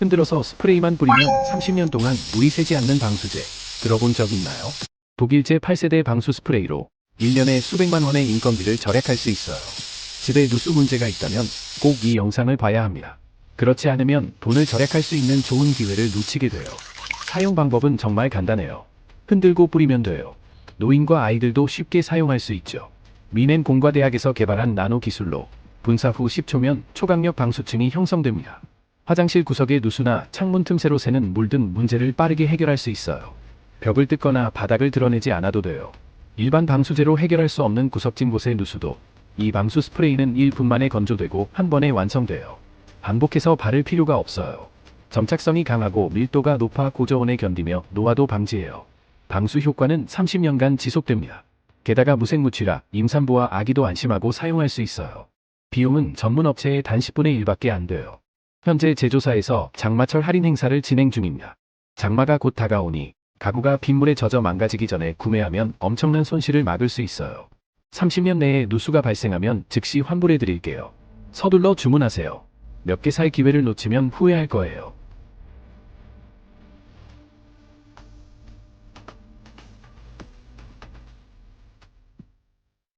흔들어서 스프레이만 뿌리면 30년 동안 물이 새지 않는 방수제 들어본 적 있나요? 독일제 8세대 방수 스프레이로 1년에 수백만 원의 인건비를 절약할 수 있어요. 집에 누수 문제가 있다면 꼭 이 영상을 봐야 합니다. 그렇지 않으면 돈을 절약할 수 있는 좋은 기회를 놓치게 돼요. 사용 방법은 정말 간단해요. 흔들고 뿌리면 돼요. 노인과 아이들도 쉽게 사용할 수 있죠. 미넨 공과대학에서 개발한 나노 기술로 분사 후 10초면 초강력 방수층이 형성됩니다. 화장실 구석의 누수나 창문 틈새로 새는 물 등 문제를 빠르게 해결할 수 있어요. 벽을 뜯거나 바닥을 드러내지 않아도 돼요. 일반 방수제로 해결할 수 없는 구석진 곳의 누수도 이 방수 스프레이는 1분 만에 건조되고 한 번에 완성돼요. 반복해서 바를 필요가 없어요. 점착성이 강하고 밀도가 높아 고저온에 견디며 노화도 방지해요. 방수 효과는 30년간 지속됩니다. 게다가 무색무취라 임산부와 아기도 안심하고 사용할 수 있어요. 비용은 전문 업체의 단 10분의 1밖에 안 돼요. 현재 제조사에서 장마철 할인 행사를 진행 중입니다. 장마가 곧 다가오니 가구가 빗물에 젖어 망가지기 전에 구매하면 엄청난 손실을 막을 수 있어요. 30년 내에 누수가 발생하면 즉시 환불해 드릴게요. 서둘러 주문하세요. 몇 개 살 기회를 놓치면 후회할 거예요.